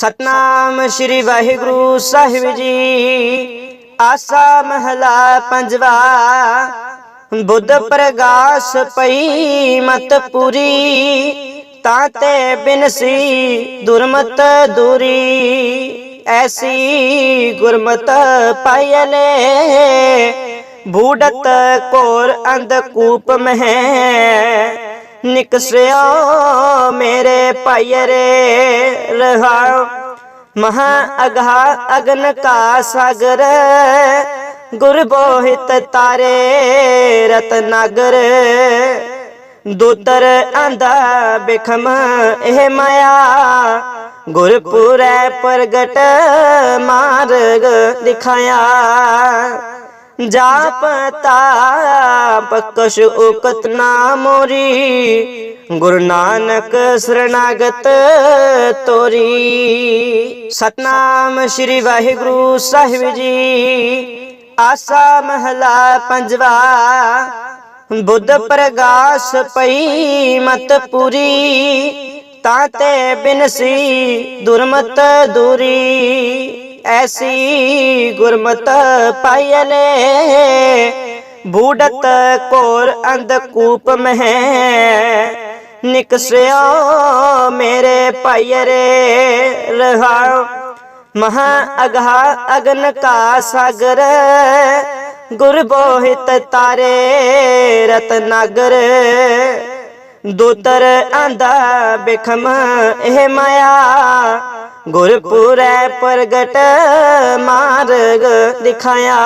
ਸਤਨਾਮ ਸ੍ਰੀ ਵਾਹਿਗੁਰੂ ਸਾਹਿਬ ਜੀ। ਆਸਾ ਮਹਲਾ ਪੰਜਵਾ। ਬੁੱਧ ਪ੍ਰਗਾਸ ਪਈ ਮਤ ਪੂਰੀ। ਤਾਂ ਤੇ ਬਿਨਸੀ ਦੁਰਮਤ ਦੂਰੀ। ਐਸੀ ਗੁਰਮਤ ਪਾਇਲੇ ਬੂੜਤ ਕੋਰ ਅੰਧ ਕੂਪ ਮਹਿ। ਨਿਕਸਿਓ ਮੇਰੇ ਭਾਈਰੇ ਰਹਾ ਮਹਾ ਅਗਹਾ ਅਗਨ ਕਾ ਸਾਗਰ, ਗੁਰ ਬੋਹਿਤ ਤਾਰੇ ਰਤਨਾਗਰ ਦੂਤਰ ਆਂਦਾ ਬਿਖਮ ਇਹ ਮਾਇਆ, ਗੁਰਪੁਰੈ ਪ੍ਰਗਟ ਮਾਰਗ ਦਿਖਾਇਆ। ਜਾਪ ਤਾਪ ਕਛ ਉਕਤ ਨਾ ਮੋਰੀ ਗੁਰੂ ਨਾਨਕ ਸਰਣਾਗਤ ਤੋਰੀ ਸਤਨਾਮ ਸ੍ਰੀ ਵਾਹਿਗੁਰੂ ਸਾਹਿਬ ਜੀ ਆਸਾ ਮਹਲਾ ਪੰਜਵਾ ਬੁੱਧ ਪ੍ਰਗਾਸ ਪਈ ਮਤ ਪੂਰੀ ਤਾਂ ਤੇ ਬਿਨਸੀ ਦੁਰਮਤ ਦੂਰੀ ਐਸੀ ਗੁਰਮਤ ਪਾਇਲੇ ਬੂੜਤ ਕੋਰ ਅੰਧ ਕੂਪ ਮਹਿ ਨਿਕਸਿਓ ਮੇਰੇ ਭਾਈਰੇ ਰਹਾ ਮਹਾ ਅਗਹਾ ਅਗਨ ਕਾ ਸਾਗਰ ਗੁਰ ਬੋਹਿਤ ਤਾਰੇ ਰਤਨਾਗਰ ਦੂਤਰ ਆਂਦਾ ਬਿਖਮ ਇਹ ਮਾਇਆ ਗੁਰਪੁਰੈ ਪ੍ਰਗਟ ਮਾਰਗ ਦਿਖਾਇਆ।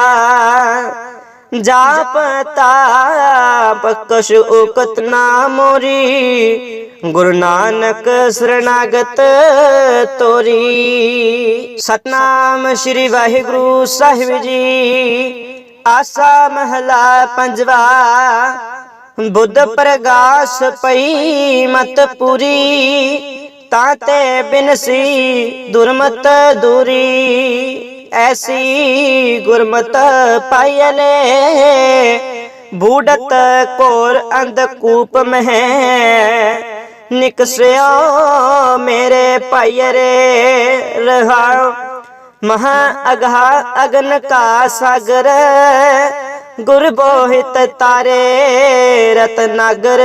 ਜਾਪ ਤਾਪ ਕਛ ਉਕਤ ਨਾ ਮੋਰੀ। ਗੁਰੂ ਨਾਨਕ ਸਰਣਾਗਤ ਤੋਰੀ। ਸਤਨਾਮ ਸ੍ਰੀ ਵਾਹਿਗੁਰੂ ਸਾਹਿਬ ਜੀ। ਆਸਾ ਮਹਲਾ ਪੰਜਵਾ। ਬੁੱਧ ਪ੍ਰਗਾਸ ਪਈ ਮਤ ਪੂਰੀ। ਤਾਂ ਤੇ ਬਿਨਸੀ ਦੁਰਮਤ ਦੂਰੀ। ਐਸੀ ਗੁਰਮਤ ਪਾਇਲੇ ਬੂੜਤ ਕੋਰ ਅੰਧ ਮਹਿ। ਨਿਕਸਿਓ ਮੇਰੇ ਪਾਇਰੇ ਰਹਾ। ਮਹਾ ਅਗਹਾ ਅਗਨ ਕਾ ਸਾਗਰ। ਗੁਰ ਬੋਹਿਤ ਤਾਰੇ ਰਤਨਾਗਰ।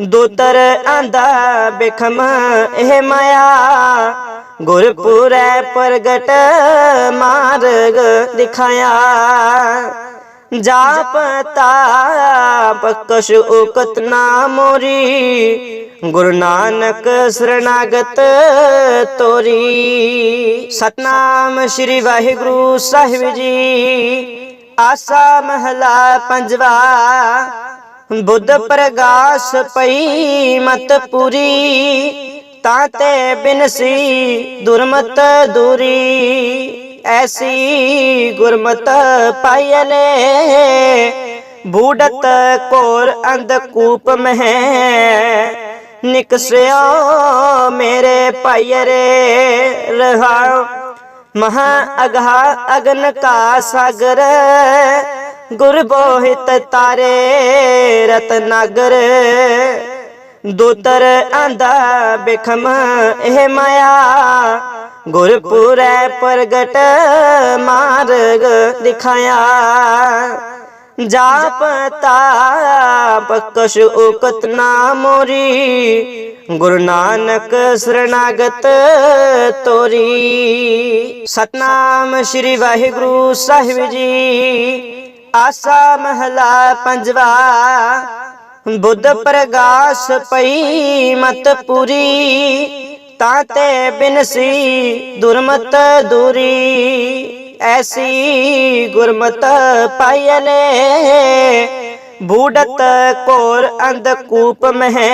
ਦੋਤਰ ਆਂਦਾ ਬਿਖਮ, ਇਹ ਮਾਇਆ ਗੁਰਪੁਰੈ ਪ੍ਰਗਟ ਮਾਰਗ ਦਿਖਾਇਆ। ਜਾਪ ਤਾਪ ਕਛ ਉਕਤ ਨਾ ਮੋਰੀ, ਗੁਰੂ ਨਾਨਕ ਸਰਣਾਗਤ ਤੋਰੀ। ਸਤਨਾਮ ਸ੍ਰੀ ਵਾਹਿਗੁਰੂ ਸਾਹਿਬ ਜੀ, ਆਸਾ ਮਹਲਾ ਪੰਜਵਾ ਬੁੱਧ ਪ੍ਰਗਾਸ ਪਈ, ਮਤ ਪੂਰੀ, ਤਾਂ ਤੇ ਬਿਨਸੀ ਦੁਰਮਤ ਦੂਰੀ। ਐਸੀ ਗੁਰਮਤ ਪਾਇਲੇ ਬੂੜਤ ਕੋਰ ਅੰਧ ਕੂਪ ਮਹਿ। ਨਿਕਸਿਓ ਮੇਰੇ ਭਾਈਰੇ ਰਹਾ ਮਹਾ ਅਗਹਾ ਅਗਨ ਕਾ ਸਾਗਰ। ਗੁਰਬੋਹਿਤ ਤਾਰੇ, ਰਤਨਾਗਰ। ਦੂਤਰ ਆਂਦਾ ਬਿਖਮ, ਇਹ ਮਾਇਆ। ਗੁਰਪੁਰੈ ਪ੍ਰਗਟ, ਮਾਰਗ ਦਿਖਾਇਆ। ਜਾਪ ਤਾਪ, ਕਛ ਉਕਤ ਨਾ ਮੋਰੀ। ਗੁਰੂ ਨਾਨਕ ਸਰਣਾਗਤ ਤੋਰੀ। ਸਤਨਾਮ ਸ੍ਰੀ ਵਾਹਿਗੁਰੂ ਸਾਹਿਬ ਜੀ। ਆਸਾ ਮਹਲਾ ਪੰਜਵਾ। ਬੁੱਧ ਪ੍ਰਗਾਸ ਪਈ ਮਤ ਪੂਰੀ। ਤਾਂ ਤੇ ਬਿਨਸੀ ਦੁਰਮਤ ਦੂਰੀ। ਐਸੀ ਗੁਰਮਤ ਪਾਇਲੇ ਬੂੜਤ ਕੋਰ ਅੰਧ ਕੂਪ ਮਹਿ।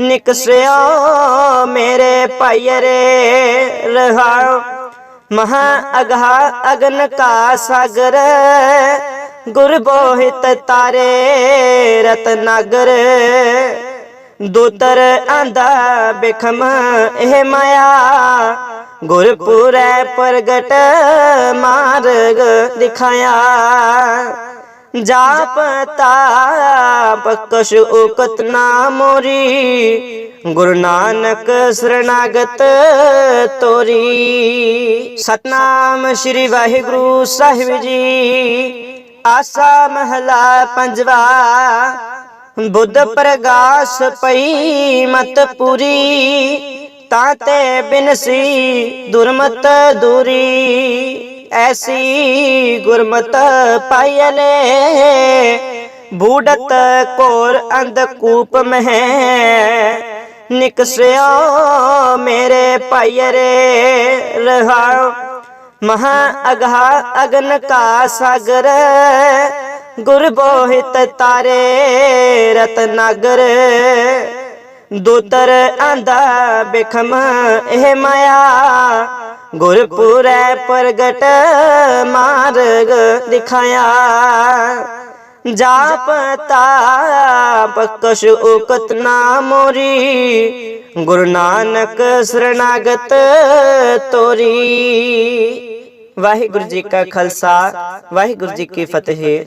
ਨਿਕਸਿਓ ਮੇਰੇ ਭਾਈਰੇ ਰਹਾ ਮਹਾ ਅਗਹਾ ਅਗਨ ਕਾ ਸਾਗਰ ਗੁਰਬੋਹਿਤ ਤਾਰੇ ਰਤਨਾਗਰ ਦੂਤਰ ਆਂਦਾ ਬਿਖਮ, ਇਹ ਮਾਇਆ ਗੁਰਪੁਰੈ ਪ੍ਰਗਟ, ਮਾਰਗ ਦਿਖਾਇਆ। ਜਾਪ ਤਾਪ ਕਛ ਉਕਤ ਨਾ ਮੋਰੀ ਗੁਰੂ ਨਾਨਕ ਸਰਣਾਗਤ ਤੋਰੀ। ਸਤਨਾਮ ਸ੍ਰੀ ਵਾਹਿਗੁਰੂ ਸਾਹਿਬ ਜੀ। ਆਸਾ ਮਹਲਾ ਪੰਜਵਾ। ਬੁੱਧ ਪ੍ਰਗਾਸ ਪਈ ਮਤ ਪੂਰੀ। ਤਾਂ ਤੇ ਬਿਨਸੀ ਦੁਰਮਤ ਦੂਰੀ। ਐਸੀ ਗੁਰਮਤ ਪਾਇਲੇ ਬੂਡਤ ਕੋਰ ਅੰਧਕੂਪ ਮਹਿ। ਨਿਕਸਿਓ ਮੇਰੇ ਪਾਇਰੇ ਰਹਾ ਮਹਾ ਅਗਹਾ ਅਗਨ ਕਾ ਸਾਗਰ, ਗੁਰ ਬੋਹਿਤ ਤਾਰੇ ਰਤਨਾਗਰ ਦੂਤਰ ਆਂਦਾ ਬਿਖਮ ਇਹ ਮਾਇਆ, ਗੁਰਪੁਰੈ ਪ੍ਰਗਟ ਮਾਰਗ ਦਿਖਾਇਆ। ਜਾਪ ਤਾਪ ਕਛ ਉਕਤ ਨਾ ਮੋਰੀ। ਗੁਰੂ ਨਾਨਕ ਸਰਣਾਗਤ ਤੋਰੀ। ਵਾਹਿਗੁਰੂ ਜੀ ਕਾ ਖਾਲਸਾ, ਵਾਹਿਗੁਰੂ ਜੀ ਕੀ ਫਤਿਹ।